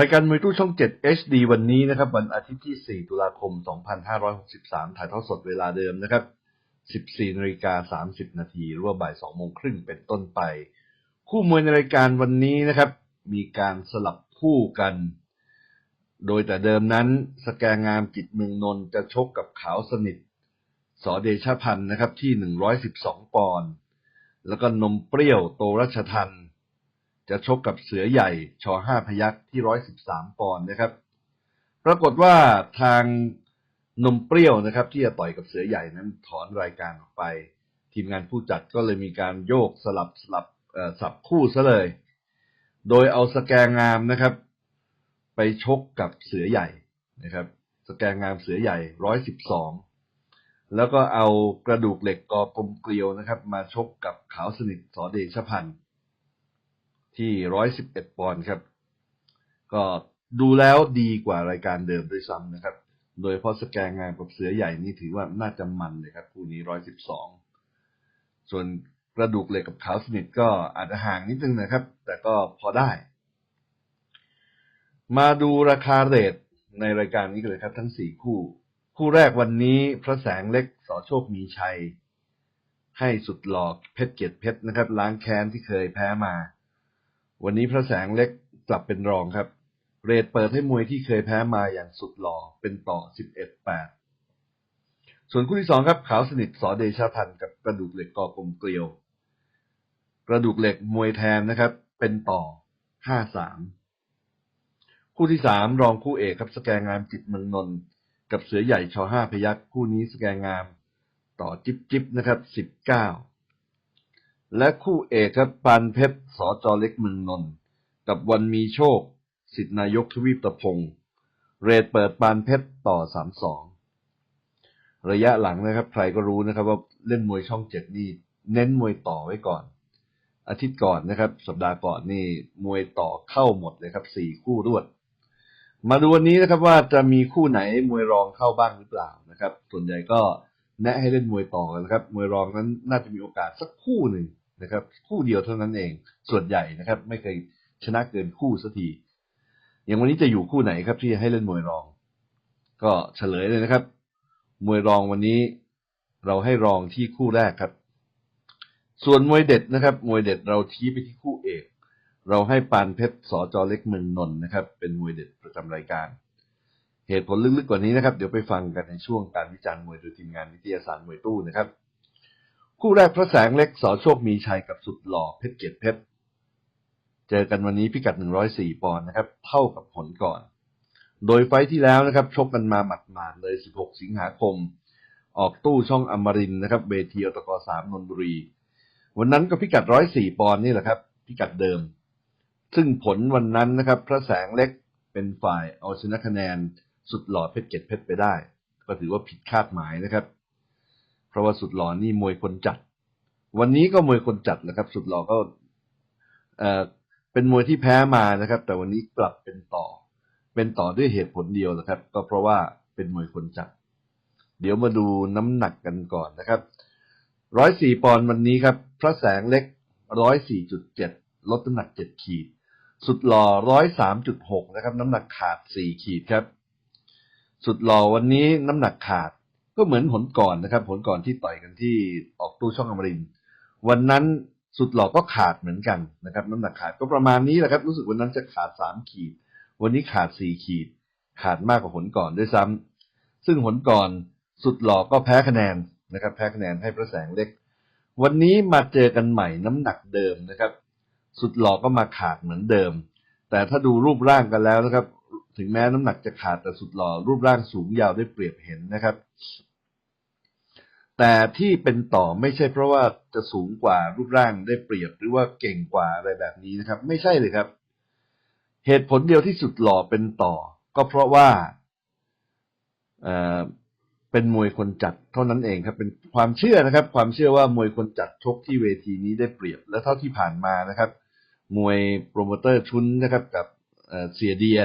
รายการมวยตู้ช่อง 7 HD วันนี้นะครับ วันอาทิตย์ที่ 4 ตุลาคม 2563 ถ่ายทอดสดเวลาเดิมนะครับ 14นาฬิกา30 นาทีหรือว่าบ่าย2โมงครึ่งเป็นต้นไป คู่มวยในรายการวันนี้นะครับ มีการสลับคู่กัน โดยแต่เดิมนั้น สแกงามกิจเมืองนนท์จะชกกับขาวสนิท สอเดชพันธ์นะครับที่ 112 ปอนด์แล้วก็นมเปรี้ยวโตรัชทัน จะชกกับเสือใหญ่ชอห้าพยักที่113ปอนด์นะครับ ปรากฏว่าทางนมเปรี้ยวนะครับ ที่จะต่อยกับเสือใหญ่นั้นถอนรายการออกไป ทีมงานผู้จัดก็เลยมีการโยกสลับสลับสับคู่ซะเลย โดยเอาสแกงงามนะครับ ไปชกกับเสือใหญ่นะครับ สแกงงามเสือใหญ่112แล้วก็เอากระดูกเหล็กกอกลมเกลียวนะครับ มาชกกับขาวสนิทสอเดชพันธ์ ที่ 111 ปอนด์ครับ ก็ดูแล้วดีกว่ารายการเดิมด้วยซ้ำนะครับ โดยเฉพาะสแกงงามกับเสือใหญ่นี่ถือว่าน่าจะมันเลยครับ คู่นี้ 112 ส่วนกระดูกเหล็กกับขาวสนิทก็อาจจะห่างนิดนึงนะครับ แต่ก็พอได้ มาดูราคาเรทในรายการนี้กันเลยครับ ทั้งสี่คู่ คู่แรกวันนี้พระแสงเล็กสอโชคมีชัย ให้สุดหลอกเพชรเกียรติเพชรนะครับ ล้างแค้นที่เคยแพ้มา วันนี้พระแสงเล็กกลับเป็นรองครับ เรทเปิดให้มวยที่เคยแพ้มาอย่างสุดหล่อเป็นต่อ 11-8 ส่วนคู่ที่สองครับขาวสนิทสอเดชาพันธ์กับกระดูกเหล็กกอกลมเกลียว กระดูกเหล็กมวยแทนนะครับ เป็นต่อ 5-3 คู่ที่สามรองคู่เอกครับสแกงงามจิตเมืองนนท์กับเสือใหญ่ชอห้าพยักคู่นี้สแกงงามต่อจิบจิบนะครับสิบเก้า และคู่เอกครับปานเพชรสอจอเล็กเมืองนนท์กับวันมีโชค สิทธินายกทวีปตะพงศ์เรทเปิดปานเพชรต่อสามสองระยะหลังนะครับ ใครก็รู้นะครับ ว่าเล่นมวยช่องเจ็ดนี่เน้นมวยต่อไว้ก่อน อาทิตย์ก่อนนะครับ สัปดาห์ก่อนนี่มวยต่อเข้าหมดเลยครับสี่คู่รวด มาดูวันนี้นะครับว่าจะมีคู่ไหนมวยรองเข้าบ้างหรือเปล่านะครับ ส่วนใหญ่ก็แนะให้เล่นมวยต่อกันนะครับ มวยรองนั้นน่าจะมีโอกาสสักคู่หนึ่ง นะครับ คู่เดียวเท่านั้นเอง ส่วนใหญ่นะครับ ไม่เคยชนะเกินคู่สักที อย่างวันนี้จะอยู่คู่ไหนครับที่ให้เล่นมวยรอง ก็เฉลยเลยนะครับ มวยรองวันนี้เราให้รองที่คู่แรกครับ ส่วนมวยเด็ดนะครับ มวยเด็ดเราชี้ไปที่คู่เอก เราให้ปานเพชรสอจอเล็กเมืองนนท์นะครับ เป็นมวยเด็ดประจำรายการ เหตุผลลึกๆกว่านี้นะครับ เดี๋ยวไปฟังกันในช่วงการวิจารณ์มวยโดยทีมงานวิทยาศาสตร์มวยตู้นะครับ คู่แรกพระแสงเล็กสอโชคมีชัยกับสุดหล่อเพชรเกียรติเพชร เจอกันวันนี้พิกัด 104 ปอนด์นะครับ เท่ากับผลก่อน โดยไฟที่แล้วนะครับชกกันมาหมาดๆเลย 16 สิงหาคม ออกตู้ช่องอมรินนะครับเวทีอตกสามนนบุรี วันนั้นก็พิกัด 104 ปอนด์นี่แหละครับ พิกัดเดิม ซึ่งผลวันนั้นนะครับ พระแสงเล็กเป็นฝ่ายเอาชนะคะแนน สุดหล่อเพชรเกียรติเพชรไปได้ ก็ถือว่าผิดคาดหมายนะครับ ราะว่าสุดหล่อนี่มวยคนจัด วันนี้ก็มวยคนจัดนะครับ สุดหล่อก็เอ่อเป็นมวยที่แพ้มานะครับ แต่วันนี้กลับเป็นต่อ เป็นต่อด้วยเหตุผลเดียวนะครับ ก็เพราะว่าเป็นมวยคนจัด เดี๋ยวมาดูน้ำหนักกันก่อนนะครับร้อยสี่ปอนด์วันนี้ครับ พระแสงเล็กร้อยสี่จุดเจ็ดลดน้ำหนักเจ็ดขีด สุดหล่อร้อยสามจุดหกนะครับ น้ำหนักขาดสี่ขีดครับ สุดหล่อวันนี้น้ำหนักขาด ก็เหมือนผลก่อนนะครับผลก่อนที่ต่อยกันที่ออกตู้ช่องอมรินวันนั้นสุดหล่อก็ขาดเหมือนกันนะครับ น้ำหนักขาดก็ประมาณนี้แหละครับ รู้สึกวันนั้นจะขาดสามขีด วันนี้ขาดสี่ขีด ขาดมากกว่าผลก่อนด้วยซ้ำซึ่งผลก่อนสุดหล่อก็แพ้คะแนนนะครับ แพ้คะแนนให้พระแสงเล็ก วันนี้มาเจอกันใหม่น้ำหนักเดิมนะครับ สุดหล่อก็มาขาดเหมือนเดิม แต่ถ้าดูรูปร่างกันแล้วนะครับ ถึงแม้น้ำหนักจะขาดแต่สุดหล่อรูปร่างสูงยาวได้เปรียบเห็นนะครับ แต่ที่เป็นต่อไม่ใช่เพราะว่าจะสูงกว่ารูปร่างได้เปรียบหรือว่าเก่งกว่าอะไรแบบนี้นะครับ ไม่ใช่เลยครับ เหตุผลเดียวที่สุดหล่อเป็นต่อ ก็เพราะว่าเอ่อเป็นมวยคนจัดเท่านั้นเองครับ เป็นความเชื่อนะครับ ความเชื่อว่ามวยคนจัดชกที่เวทีนี้ได้เปรียบ และเท่าที่ผ่านมานะครับ มวยโปรโมเตอร์ชุนนะครับ กับเอ่อเสียเดีย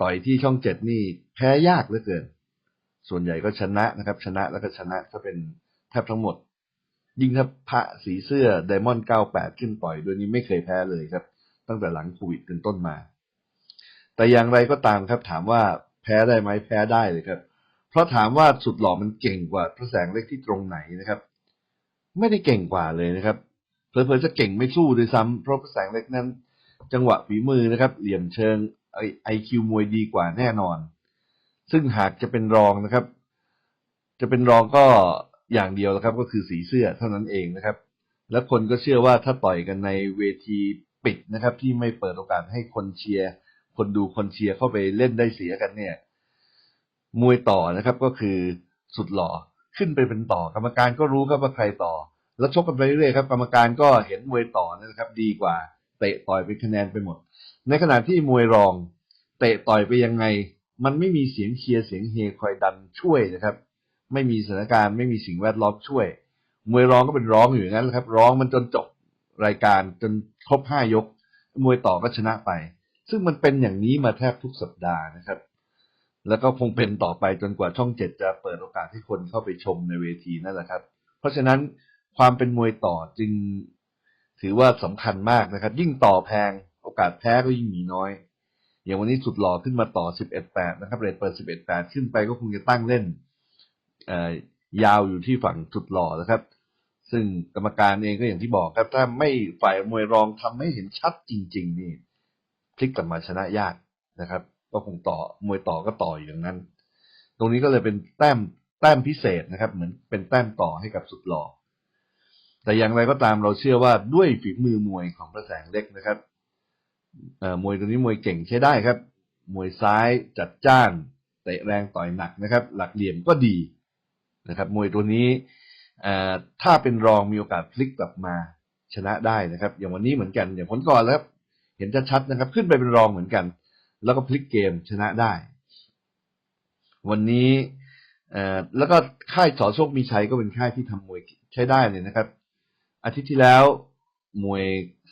ต่อยที่ช่องเจ็ดนี่แพ้ยากเหลือเกิน ส่วนใหญ่ก็ชนะนะครับ ชนะแล้วก็ชนะถ้าเป็นแทบทั้งหมด ยิ่งถ้าพระสีเสื้อไดมอนด์98ขึ้นต่อยด้วยนี้ไม่เคยแพ้เลยครับ ตั้งแต่หลังโควิดเป็นต้นมา แต่อย่างไรก็ตามครับ ถามว่าแพ้ได้ไหมแพ้ได้เลยครับ เพราะถามว่าสุดหล่อมันเก่งกว่าพระแสงเล็กที่ตรงไหนนะครับ ไม่ได้เก่งกว่าเลยนะครับเผลอๆจะเก่งไม่สู้ด้วยซ้ำเพราะพระแสงเล็กนั้น จังหวะฝีมือนะครับ เหลี่ยมเชิงไอคิวมวยดีกว่าแน่นอน ซึ่งหากจะเป็นรองนะครับ จะเป็นรองก็อย่างเดียวแล้วครับ ก็คือสีเสื้อเท่านั้นเองนะครับ และคนก็เชื่อว่าถ้าต่อยกันในเวทีปิดนะครับ ที่ไม่เปิดโอกาสให้คนเชียร์คนดูคนเชียร์เข้าไปเล่นได้เสียกันเนี่ย มวยต่อนะครับก็คือสุดหล่อขึ้นไปเป็นต่อกรรมการก็รู้ครับว่าใครต่อ แล้วชกกันไปเรื่อยๆครับ กรรมการก็เห็นมวยต่อนะครับ ดีกว่า เตะต่อยเป็นคะแนนไปหมด ในขณะที่มวยรอง เตะต่อยไปยังไง มันไม่มีเสียงเชียร์เสียงเฮคอยดันช่วยนะครับ ไม่มีสถานการณ์ไม่มีสิ่งแวดล้อมช่วย มวยร้องก็เป็นร้องอยู่งนั้นแหละครับ ร้องมันจนจบรายการจนครบห้ายก มวยต่อก็ชนะไป ซึ่งมันเป็นอย่างนี้มาแทบทุกสัปดาห์นะครับ แล้วก็คงเป็นต่อไปจนกว่าช่องเจ็ดจะเปิดโอกาสให้คนเข้าไปชมในเวทีนั่นแหละครับ เพราะฉะนั้นความเป็นมวยต่อจึงถือว่าสำคัญมากนะครับ ยิ่งต่อแพงโอกาสแพ้ก็ยิ่งมีน้อย อย่างวันนี้สุดหล่อขึ้นมาต่อ 11-8 นะครับเรทเปิด 11-8 ขึ้นไปก็คงจะตั้งเล่นยาวอยู่ที่ฝั่งสุดหล่อนะครับ ซึ่งกรรมการเองก็อย่างที่บอกครับ ถ้าไม่ฝ่ายมวยรองทำให้เห็นชัดจริง ๆ นี่พลิกกลับมาชนะยากนะครับ ก็คงต่อมวยต่อก็ต่ออยู่อย่างนั้น ตรงนี้ก็เลยเป็นแต้มแต้มพิเศษนะครับ เหมือนเป็นแต้มต่อให้กับสุดหล่อแต่อย่างไรก็ตามเราเชื่อว่าด้วยฝีมือมวยของพระแสงเล็กนะครับ มวยตัวนี้มวยเก่งใช้ได้ครับ มวยซ้ายจัดจ้านเตะแรงต่อยหนักนะครับ หลักเหลี่ยมก็ดีนะครับ มวยตัวนี้ถ้าเป็นรองมีโอกาสพลิกกลับมาชนะได้นะครับ อย่างวันนี้เหมือนกันอย่างผลก่อนแล้วครับเห็นชัดๆนะครับ ขึ้นไปเป็นรองเหมือนกัน แล้วก็พลิกเกมชนะได้ วันนี้แล้วก็ค่ายสอโชคมีชัยก็เป็นค่ายที่ทำมวยใช้ได้เลยนะครับ อาทิตย์ที่แล้วมวย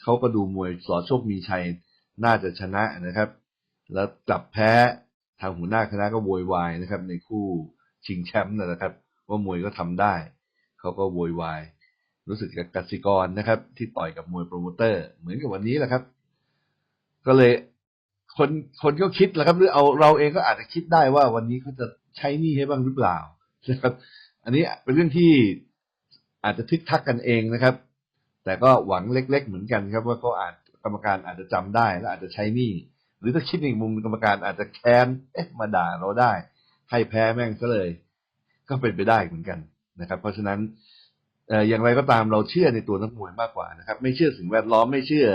เขาก็ดูมวยสอโชคมีชัย น่าจะชนะนะครับ แล้วกลับแพ้ทางหัวหน้าคณะก็โวยวายนะครับ ในคู่ชิงแชมป์นะครับ ว่ามวยก็ทำได้ เขาก็โวยวายรู้สึกกับกสิกรนะครับ ที่ต่อยกับมวยโปรโมเตอร์ เหมือนกับวันนี้แหละครับ ก็เลยคนคนก็คิดแหละครับหรือเอาเราเองก็อาจจะคิดได้ว่าวันนี้เขาจะใช้หนี้ให้บ้างหรือเปล่านะครับ อันนี้เป็นเรื่องที่อาจจะทึกทักกันเองนะครับ แต่ก็หวังเล็ก ๆ เหมือนกันครับ ว่าเขาอาจ กรรมการอาจจะจำได้และอาจจะใช้หนี้หรือถ้าคิดในมุมกรรมการอาจจะแค้นเอ๊ะมาด่าเราได้ ให้แพ้แม่งซะเลย ก็เป็นไปได้เหมือนกันนะครับ เพราะฉะนั้นอย่างไรก็ตามเราเชื่อในตัวนักมวยมากกว่านะครับ ไม่เชื่อสิ่งแวดล้อมไม่เชื่อ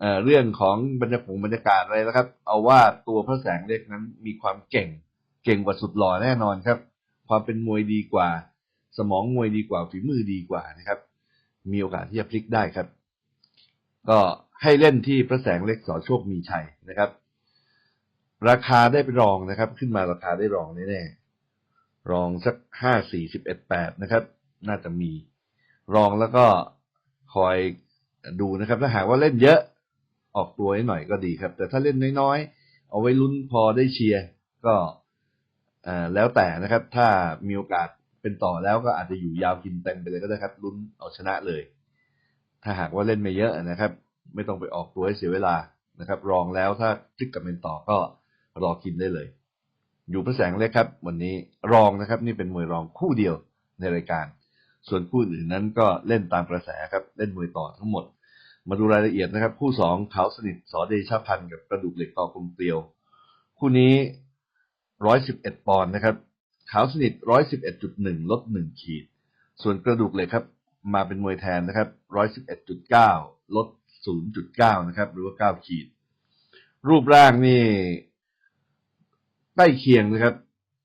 เอ่อเรื่องของบรรยากาศบรรยากาศอะไรนะครับ เอาว่าตัวพระแสงเล็กนั้นมีความเก่ง เก่งกว่าสุดหล่อแน่นอนครับ ความเป็นมวยดีกว่า สมองมวยดีกว่าฝีมือดีกว่านะครับ มีโอกาสที่จะพลิกได้ครับ ก็ ให้เล่นที่พระแสงเล็กสอโชคมีชัยนะครับ ราคาได้ไปรองนะครับ ขึ้นมาราคาได้รองแน่ๆรองสักห้าสี่สิบเอ็ดแปดนะครับ น่าจะมี รองแล้วก็คอยดูนะครับ ถ้าหากว่าเล่นเยอะออกตัวให้หน่อยก็ดีครับ แต่ถ้าเล่นน้อยๆ เอาไว้ลุ้นพอได้เชียร์ก็อ่อแล้วแต่นะครับ ถ้ามีโอกาสเป็นต่อแล้วก็อาจจะอยู่ยาวกินเต็มไปเลยก็ได้ครับลุ้นเอาชนะเลย ถ้าหากว่าเล่นไม่เยอะนะครับ ไม่ต้องไปออกตัวให้เสียเวลานะครับ รองแล้วถ้าพลิกกับเป็นต่อก็รอกินได้เลย อยู่พระแสงเล็กครับ วันนี้รองนะครับ นี่เป็นมวยรองคู่เดียวในรายการ ส่วนคู่อื่นนั้นก็เล่นตามกระแสครับ เล่นมวยต่อทั้งหมด มาดูรายละเอียดนะครับ คู่สองเขาสนิทสอเดชพันธ์กับกระดูกเหล็กต่อกลมเกลียว คู่นี้ร้อยสิบเอ็ดปอนด์นะครับขาวสนิทร้อยสิบเอ็ดจุดหนึ่งลดหนึ่งขีด ส่วนกระดูกเหล็กครับ มาเป็นมวยแทนนะครับร้อยสิบเอ็ดจุดเก้าลด ศูนะครับ หรือว่าเก้าขีด รูปร่างนี่ใกล้เคียงนะครับ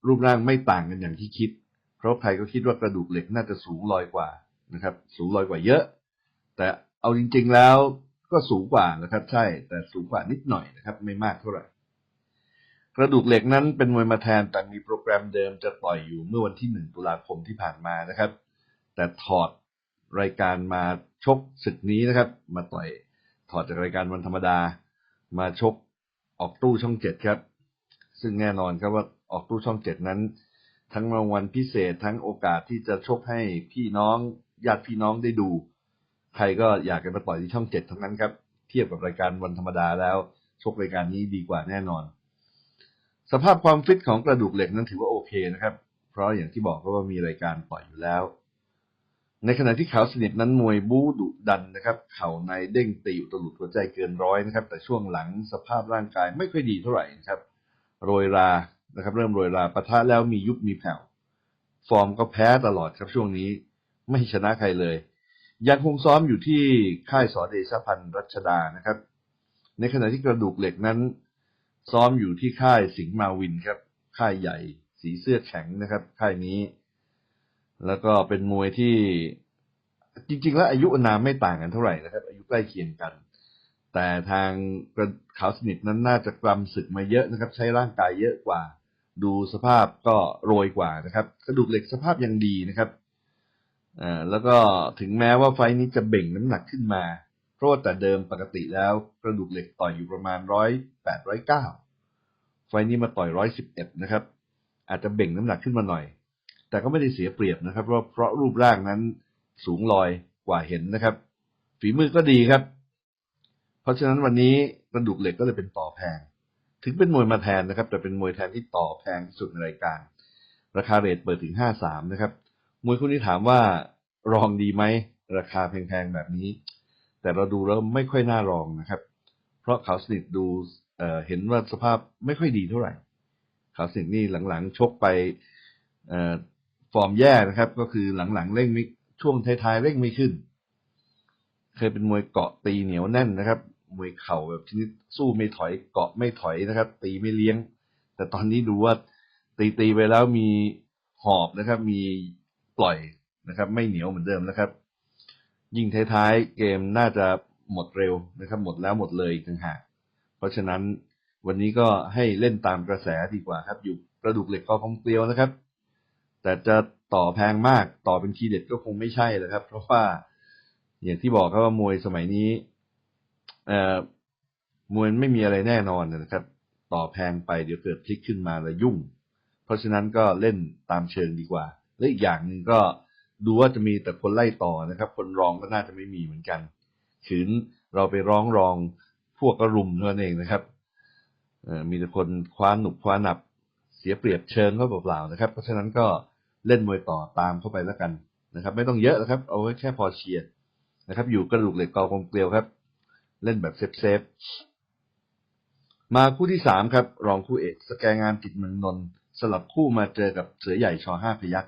รูปร่างไม่ต่างกันอย่างที่คิด เพราะใครก็คิดว่ากระดูกเหล็กน่าจะสูงลอยกว่านะครับ สูงลอยกว่าเยอะ แต่เอาจริง ๆแล้วก็สูงกว่านะครับ ใช่ แต่สูงกว่านิดหน่อยนะครับ ไม่มากเท่าไหร่ กระดูกเหล็กนั้นเป็นมวยมาแทนแต่มีโปรแกรมเดิมจะต่อยอยู่เมื่อวันที่หนึ่งตุลาคมที่ผ่านมานะครับ แต่ถอดรายการมาชกศึกนี้นะครับ มาต่อย ถอดจากรายการวันธรรมดามาชกออกตู้ช่องเจ็ดครับ ซึ่งแน่นอนครับว่าออกตู้ช่องเจ็ดนั้น ทั้งรางวัลพิเศษทั้งโอกาสที่จะชกให้พี่น้องญาติพี่น้องได้ดู ใครก็อยากจะมาต่อยที่ช่องเจ็ดทั้งนั้นครับ เทียบกับรายการวันธรรมดาแล้ว ชกรายการนี้ดีกว่าแน่นอน สภาพความฟิตของกระดูกเหล็กนั้นถือว่าโอเคนะครับ เพราะอย่างที่บอกก็ว่ามีรายการต่อยอยู่แล้ว ในขณะที่ขาวสนิทนั้นมวยบู๊ดุดันนะครับ เข่าในเด้งตีอุตลุดหัวใจเกินร้อยนะครับ แต่ช่วงหลังสภาพร่างกายไม่ค่อยดีเท่าไหร่นะครับ โรยรานะครับ เริ่มโรยราปะทะแล้วมียุบมีแผ่วฟอร์มก็แพ้ตลอดครับช่วงนี้ไม่ชนะใครเลย ยังคงซ้อมอยู่ที่ค่ายสอเดชพันธ์รัชดานะครับ ในขณะที่กระดูกเหล็กนั้น ซ้อมอยู่ที่ค่ายสิงห์มาวินครับ ค่ายใหญ่ สีเสื้อแข็งนะครับ ค่ายนี้ แล้วก็เป็นมวยที่จริง ๆ แล้วอายุอานามไม่ต่างกันเท่าไหร่นะครับ อายุใกล้เคียงกัน แต่ทางขาวสนิทนั้นน่าจะกลำศึกมาเยอะนะครับ ใช้ร่างกายเยอะกว่า ดูสภาพก็โรยกว่านะครับกระดูกเหล็กสภาพยังดีนะครับอ่าแล้วก็ถึงแม้ว่าไฟนี้จะเบ่งน้ำหนักขึ้นมา เพราะว่าแต่เดิมปกติแล้วกระดูกเหล็กต่อยอยู่ประมาณร้อยแปดร้อยเก้าไฟนี้มาต่อยร้อยสิบเอ็ดนะครับ อาจจะเบ่งน้ำหนักขึ้นมาหน่อย แต่ก็ไม่ได้เสียเปรียบนะครับ เพราะเพราะรูปร่างนั้นสูงลอยกว่าเห็นนะครับ ฝีมือก็ดีครับ เพราะฉะนั้นวันนี้กระดูกเหล็กก็เลยเป็นต่อแพง ถึงเป็นมวยมาแทนนะครับ แต่เป็นมวยแทนที่ต่อแพงที่สุดในรายการ ราคาเรทเปิดถึงห้าสามนะครับ มวยคู่นี้ถามว่ารองดีไหมราคาแพงๆแบบนี้ แต่เราดูแล้วไม่ค่อยน่ารองนะครับ เพราะเขาวสนิทดูเอ่อเห็นว่าสภาพไม่ค่อยดีเท่าไหร่เขาวสนิทนี่หลังๆชกไปเอ่อ ฟอร์มแย่นะครับ ก็คือหลังๆเร่งไม่ช่วงท้ายๆเร่งไม่ขึ้น เคยเป็นมวยเกาะตีเหนียวแน่นนะครับ มวยเข่าแบบชนิดสู้ไม่ถอยเกาะไม่ถอยนะครับ ตีไม่เลี้ยง แต่ตอนนี้ดูว่าตีตีไปแล้วมีหอบนะครับ มีปล่อยนะครับ ไม่เหนียวเหมือนเดิมนะครับ ยิ่งท้ายๆเกมน่าจะหมดเร็วนะครับ หมดแล้วหมดเลยอีกต่างหากเพราะฉะนั้นวันนี้ก็ให้เล่นตามกระแสดีกว่าครับ อยู่กระดูกเหล็กกอคอมเกลียวนะครับ แต่จะต่อแพงมากต่อเป็นคีเด็ดก็คงไม่ใช่เลยครับ เพราะว่าอย่างที่บอกครับว่ามวยสมัยนี้เอ่อมวยไม่มีอะไรแน่นอนนะครับ ต่อแพงไปเดี๋ยวเกิดพลิกขึ้นมาแล้วยุ่ง เพราะฉะนั้นก็เล่นตามเชิงดีกว่า และอีกอย่างหนึ่งก็ดูว่าจะมีแต่คนไล่ต่อนะครับ คนรองก็น่าจะไม่มีเหมือนกันขืนเราไปร้องรองพวกก็รุมเท่านั้นเองนะครับเอ่อมีแต่คนคว้าหนุกคว้าหนับเสียเปรียบเชิงเขาเปล่าๆนะครับ เพราะฉะนั้นก็ เล่นมวยต่อตามเข้าไปแล้วกันนะครับ ไม่ต้องเยอะนะครับ เอาไว้แค่พอเชียร์นะครับ อยู่กระดูกเหล็กกอกลมเกลียวครับ เล่นแบบเซฟเซฟมาคู่ที่สามครับ รองคู่เอก สแกงานจิตเมืองนนท์สลับคู่มาเจอกับเสือใหญ่ชอห้าพยัก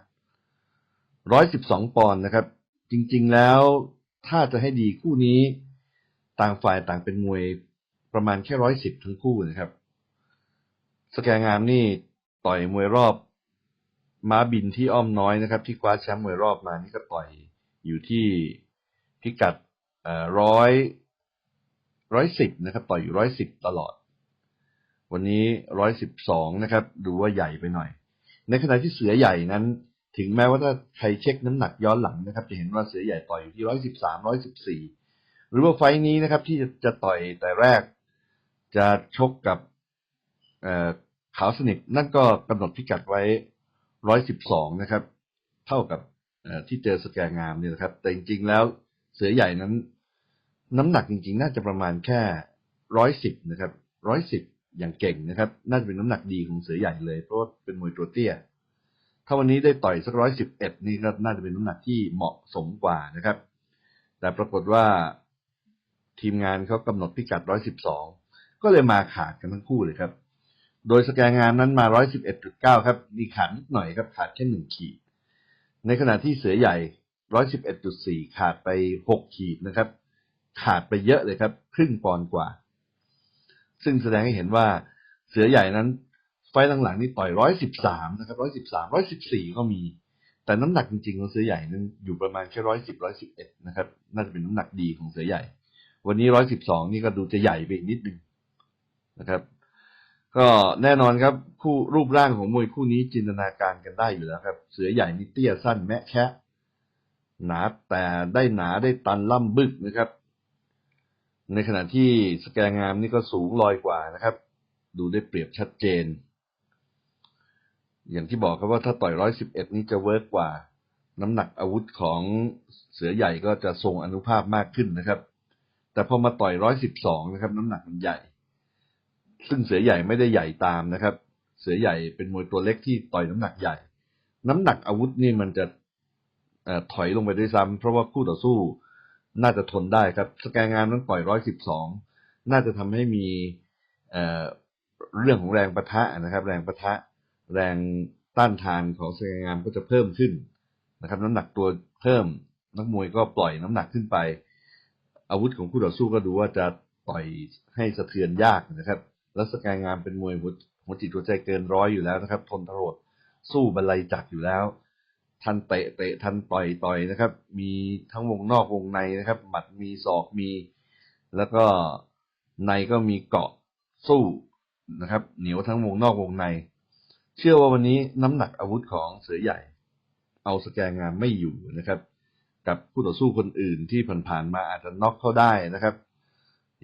ร้อยสิบสองปอนด์นะครับ จริงๆแล้วถ้าจะให้ดีคู่นี้ ต่างฝ่ายต่างเป็นมวยประมาณแค่ร้อยสิบทั้งคู่นะครับ สแกงามนี่ต่อยมวยรอบ ม้าบินที่อ้อมน้อยนะครับ ที่คว้าแชมป์มวยรอบมานี่ก็ต่อยอยู่ที่พิกัดร้อยร้อยสิบนะครับ ต่อยอยู่ร้อยสิบตลอด วันนี้ร้อยสิบสองนะครับ ดูว่าใหญ่ไปหน่อย ในขณะที่เสือใหญ่นั้น ถึงแม้ว่าถ้าใครเช็คน้ำหนักย้อนหลังนะครับ จะเห็นว่าเสือใหญ่ต่อยอยู่ที่ร้อยสิบสามร้อยสิบสี่หรือว่าไฟท์นี้นะครับ ที่จะจะต่อยแต่แรก จะชกกับเอ่อขาวสนิทนั่นก็กำหนดพิกัดไว้ ร้อยสิบสองนะครับ เท่ากับที่เจอสแกงามเนี่ยนะครับ แต่จริงๆแล้วเสือใหญ่นั้น น้ำหนักจริง ๆ น่าจะประมาณแค่ร้อยสิบนะครับร้อยสิบอย่างเก่งนะครับ น่าจะเป็นน้ำหนักดีของเสือใหญ่เลยเพราะว่าเป็นมวยตัวเตี้ย ถ้าวันนี้ได้ต่อยสักร้อยสิบเอ็ดนี่ก็น่าจะเป็นน้ำหนักที่เหมาะสมกว่านะครับ แต่ปรากฏว่าทีมงานเขากำหนดพิกัดร้อยสิบสองก็เลยมาขาดกันทั้งคู่เลยครับ โดยสแกนงานนั้นมาร้อยสิบเอ็ดจุดเก้าครับ มีขาดนิดหน่อยครับ ขาดแค่หนึ่งขีด ในขณะที่เสือใหญ่ร้อยสิบเอ็ดจุดสี่ขาดไปหกขีดนะครับ ขาดไปเยอะเลยครับ ครึ่งปอนด์กว่า ซึ่งแสดงให้เห็นว่าเสือใหญ่นั้น ไฟล์หลังๆนี่ต่อยร้อยสิบสามนะครับร้อยสิบสามร้อยสิบสี่ก็มี แต่น้ำหนักจริงๆของเสือใหญ่นั้นอยู่ประมาณแค่ร้อยสิบร้อยสิบเอ็ดนะครับ น่าจะเป็นน้ำหนักดีของเสือใหญ่ วันนี้ร้อยสิบสองนี่ก็ดูจะใหญ่ไปอีกนิดนึงนะครับ ก็แน่นอนครับคู่รูปร่างของมวยคู่นี้จินตนาการกันได้อยู่แล้วครับ เสือใหญ่นี่เตี้ยสั้นแมะแคะหนาแต่ได้หนาได้ตันล่ำบึกนะครับ ในขณะที่สแกงามนี่ก็สูงลอยกว่านะครับ ดูได้เปรียบชัดเจน อย่างที่บอกครับว่าถ้าต่อยร้อยสิบเอ็ดนี่จะเวิร์กกว่า น้ำหนักอาวุธของเสือใหญ่ก็จะทรงอนุภาพมากขึ้นนะครับ แต่พอมาต่อยร้อยสิบสองนะครับ น้ำหนักมันใหญ่ ซึ่งเสือใหญ่ไม่ได้ใหญ่ตามนะครับ เสือใหญ่เป็นมวยตัวเล็กที่ต่อยน้ำหนักใหญ่ น้ำหนักอาวุธนี่มันจะอถอยลงไปด้วยซ้ำเพราะว่าคู่ต่อสู้น่าจะทนได้ครับ สแกนงามนั้นต่อยร้อยสิบสองน่าจะทำให้มีเรื่องของแรงประทะนะครับ แรงประทะแรงต้านทานของสแกนงามก็จะเพิ่มขึ้นนะครับ น้ำหนักตัวเพิ่มนักมวยก็ปล่อยน้ำหนักขึ้นไป อาวุธของคู่ต่อสู้ก็ดูว่าจะต่อยให้สะเทือนยากนะครับ แล้วสแกนงามเป็นมวยหัวจิตหัวใจเกินร้อยอยู่แล้วนะครับ ทนทรหดสู้บรรลัยจักอยู่แล้ว ทันเตะเตะทันต่อยต่อยนะครับ มีทั้งวงนอกวงในนะครับ หมัดมีศอกมี แล้วก็ในก็มีเกาะสู้นะครับ เหนียวทั้งวงนอกวงใน เชื่อว่าวันนี้น้ำหนักอาวุธของเสือใหญ่ เอาสแกนงามไม่อยู่นะครับ กับผู้ต่อสู้คนอื่นที่ผ่านๆมาอาจจะน็อกเขาได้นะครับ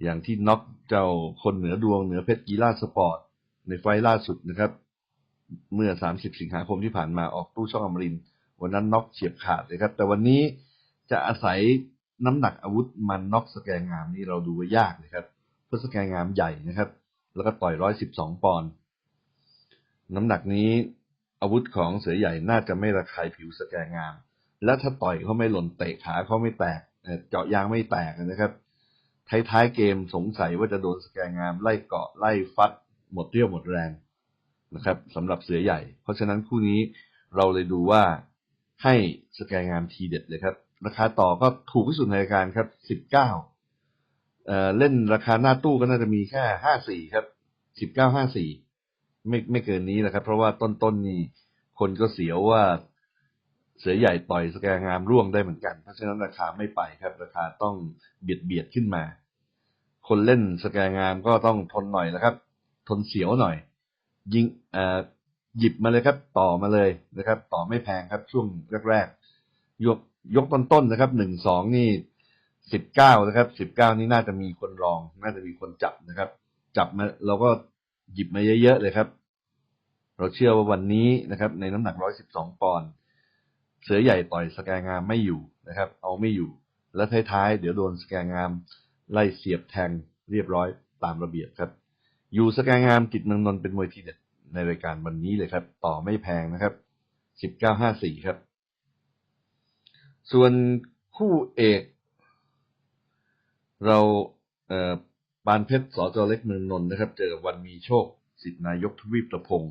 อย่างที่น็อกเจ้าคนเหนือดวงเหนือเพชรกีฬาสปอร์ต ในไฟล์ล่าสุดนะครับ เมื่อ 30 สิงหาคมที่ผ่านมาออกตู้ช่องอมรินวันนั้นน็อกเฉียบขาดเลยครับ แต่วันนี้จะอาศัยน้ำหนักอาวุธมันน็อกสแกนงามนี่เราดูว่ายากเลยครับ เพราะสแกนงามใหญ่นะครับ แล้วก็ต่อย 112 ปอนด์น้ำหนักนี้อาวุธของเสือใหญ่น่าจะไม่ระคายผิวสแกนงาม และถ้าต่อยเขาไม่หล่นเตะขาเขาไม่แตกเจาะยางไม่แตกนะครับ ท้ายๆเกมสงสัยว่าจะโดนสแกนงาม ไล่เกาะไล่ฟัด หมดเรี่ยวหมดแรงนะครับสำหรับเสือใหญ่ เพราะฉะนั้นคู่นี้เราเลยดูว่าให้สแกนงามทีเด็ดเลยครับ ราคาต่อก็ถูกที่สุดในรายการครับสิบเก้าเอ่อเล่นราคาหน้าตู้ก็น่าจะมีแค่ห้าสี่ครับสิบเก้าห้าสี่ไม่ไม่เกินนี้นะครับ เพราะว่าต้นๆนนี่คนก็เสียวว่า เสือใหญ่ต่อยสแกนงามร่วงได้เหมือนกัน เพราะฉะนั้นราคาไม่ไปครับ ราคาต้องเบียดเบียดขึ้นมา คนเล่นสแกนงามก็ต้องทนหน่อยนะครับ ทนเสียวหน่อย ยิงอ่อหยิบมาเลยครับ ต่อมาเลยนะครับ ต่อไม่แพงครับช่วงแรกๆยกยกต้นๆนะครับหนึ่งสองนี่สิบเก้านะครับสิบเก้านี่น่าจะมีคนรอง น่าจะมีคนจับนะครับ จับมาเราก็หยิบมาเยอะๆเลยครับ เราเชื่อว่าวันนี้นะครับ ในน้ำหนักร้อยสิบสองปอนด์ เสือใหญ่ต่อยสแกนงามไม่อยู่นะครับ เอาไม่อยู่ แล้วท้ายๆ เดี๋ยวโดนสแกนงามไล่เสียบแทงเรียบร้อยตามระเบียบครับ อยู่สแกนงามจิตเมืองนนท์เป็นมวยทีเด็ดในรายการวันนี้เลยครับ ต่อไม่แพงนะครับสิบเก้าห้าสี่ครับ ส่วนคู่เอก เราเอ่อปานเพชรสอจอเล็กเมืองนนท์นะครับ เจอกับวันมีโชคสิทธินายกทวีปประพง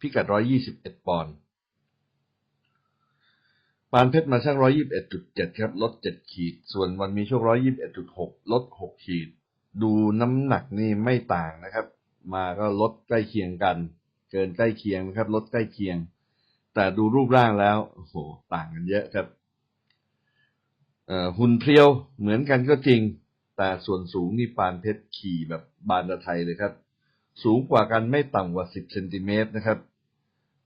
พิกัดร้อยยี่สิบเอ็ดปอนด์ ปานเพชรมาช่างร้อยยี่บเอ็ดจุดเจ็ดครับ ลดเจ็ดขีด ส่วนวันมีโชคร้อยยี่บเอ็ดจุดหกลดหกขีด ดูน้ำหนักนี่ไม่ต่างนะครับ มาก็ลดใกล้เคียงกัน เกินใกล้เคียงนะครับ ลดใกล้เคียง แต่ดูรูปร่างแล้วโอ้โหต่างกันเยอะครับหุ่นเพรียวเหมือนกันก็จริง แต่ส่วนสูงนี่ปานเพชรขี่แบบบานตะไทยเลยครับ สูงกว่ากันไม่ต่ำกว่าสิบเซนติเมตรนะครับ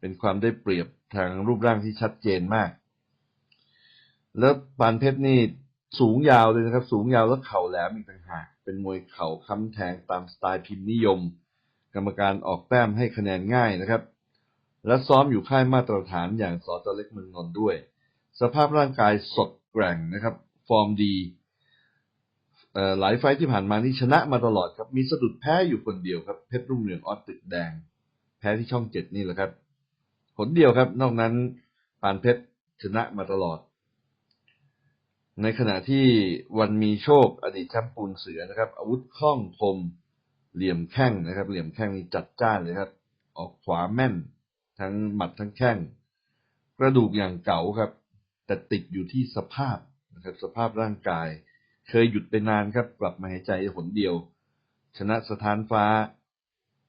เป็นความได้เปรียบทางรูปร่างที่ชัดเจนมาก แล้วปานเพชรนี่สูงยาวเลยนะครับ สูงยาวแล้วเข่าแหลมอีกต่างหากเป็นมวยเข่าค้ำแทงตามสไตล์พิมพ์นิยม กรรมการออกแต้มให้คะแนนง่ายนะครับ และซ้อมอยู่ค่ายมาตรฐานอย่างสอจเล็กเมืองนนท์ด้วย สภาพร่างกายสดแกร่งนะครับ ฟอร์มดีหลายไฟท์ที่ผ่านมานี่ชนะมาตลอดครับ มีสะดุดแพ้อยู่คนเดียวครับ เพชรรุ่งเรืองออสตึกแดง แพ้ที่ช่องเจ็ดนี่แหละครับผลเดียวครับ นอกนั้นปานเพชรชนะมาตลอด ในขณะที่วันมีโชคอดีตแชมป์ปูนเสือนะครับ อาวุธคล่องคมเหลี่ยมแข้งนะครับ เหลี่ยมแข้งนี่จัดจ้านเลยครับ ออกขวาแม่น ทั้งหมัดทั้งแข้งกระดูกอย่างเก่าครับ แต่ติดอยู่ที่สภาพนะครับ สภาพร่างกาย เคยหยุดไปนานครับ กลับมาหายใจหนเดียว ชนะสถานฟ้า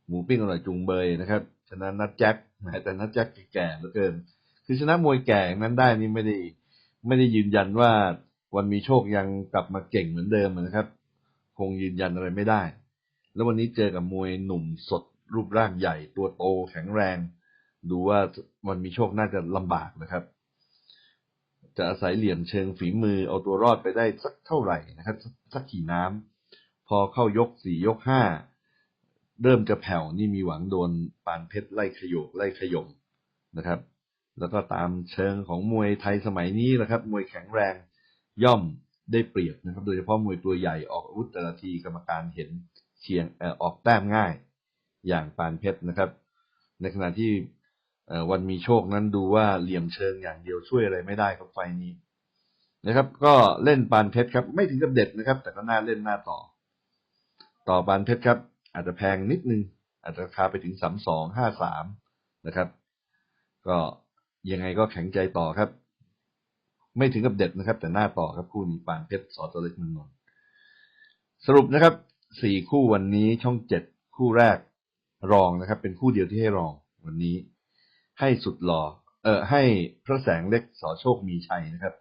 หมูปิ้งอร่อยจุงเบยนะครับ ชนะนัดแจ็คแต่นัดแจ็คแก่เหลือเกิน คือชนะมวยแก่นั้นได้นี่ไม่ได้ไม่ได้ยืนยันว่า วันมีโชคยังกลับมาเก่งเหมือนเดิมนะครับ คงยืนยันอะไรไม่ได้ แล้ววันนี้เจอกับมวยหนุ่มสดรูปร่างใหญ่ ตัวโตแข็งแรง ดูว่าวันมีโชคน่าจะลำบากนะครับ จะอาศัยเหลี่ยมเชิงฝีมือเอาตัวรอดไปได้สักเท่าไหร่นะครับ สักสักกี่น้ำพอเข้ายกสี่ยกห้าเริ่มจะแผ่วนี่มีหวังโดนปานเพชรไล่ขยโยกไล่ขยมนะครับ แล้วก็ตามเชิงของมวยไทยสมัยนี้แหละครับ มวยแข็งแรง ย่อมได้เปรียบนะครับ โดยเฉพาะมวยตัวใหญ่ออกอาวุธแต่ละทีกรรมการเห็นเชียงออกแต้มง่าย อย่างปานเพชรนะครับ ในขณะที่วันมีโชคนั้นดูว่าเหลี่ยมเชิงอย่างเดียวช่วยอะไรไม่ได้ครับไฟนี้นะครับ ก็เล่นปานเพชรครับ ไม่ถึงกับเด็ดนะครับ แต่ก็น่าเล่นน่าต่อ ต่อปานเพชรครับ อาจจะแพงนิดนึง อาจจะราคาไปถึงสามสองห้าสามนะครับ ก็ยังไงก็แข็งใจต่อครับ ไม่ถึงกับเด็ดนะครับ แต่หน้าต่อครับคู่นี้ปานเพชรสอตเล็กเมืองนนท์สรุปนะครับสี่คู่วันนี้ช่องเจ็ดคู่แรกรองนะครับ เป็นคู่เดียวที่ให้รองวันนี้ ให้สุดหล่อเออให้พระแสงเล็กสอโชคมีชัยนะครับ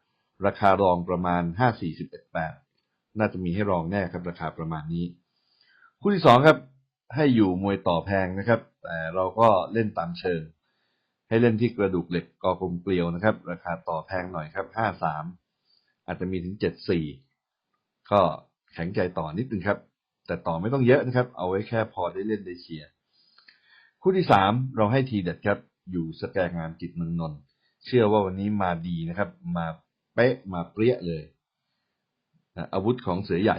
ราคารองประมาณห้าสี่สิบเอ็ดแปดน่าจะมีให้รองแน่ครับ ราคาประมาณนี้ คู่ที่สองครับ ให้อยู่มวยต่อแพงนะครับ แต่เราก็เล่นตามเชิง ให้เล่นที่กระดูกเหล็กกอกลมเกลียวนะครับ ราคาต่อแพงหน่อยครับห้าสามอาจจะมีถึงเจ็ดสี่ก็แข็งใจต่อนิดนึงครับ แต่ต่อไม่ต้องเยอะนะครับ เอาไว้แค่พอได้เล่นได้เชียร์คู่ที่สามเราให้ทีเด็ดครับ อยู่สแกงานจิตเมืองนนท์เชื่อว่าวันนี้มาดีนะครับ มาเป๊ะมาเปรี้ยเลยนะอาวุธของเสือใหญ่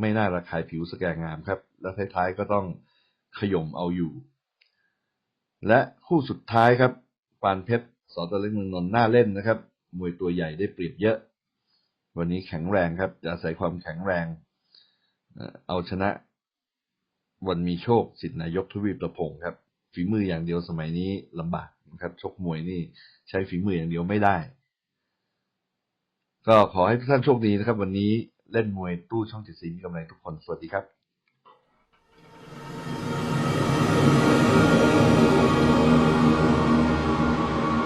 ไม่น่าระคายผิวสแกงงามครับ แล้วท้ายๆก็ต้องขย่มเอาอยู่ และคู่สุดท้ายครับปานเพชรสอตะเล็กเมืองนนท์น่าเล่นนะครับ มวยตัวใหญ่ได้เปรียบเยอะ วันนี้แข็งแรงครับจะอาศัยความแข็งแรง เอาชนะ วันมีโชคสิทธินายกทวีประพงศ์ครับ ฝีมืออย่างเดียวสมัยนี้ลำบากนะครับชกมวยนี่ใช้ฝีมืออย่างเดียวไม่ได้ ก็ขอให้ท่านโชคดีนะครับ วันนี้เล่นมวยตู้ช่องเจ็ดสีมีกำไรทุกคนสวัสดีครับ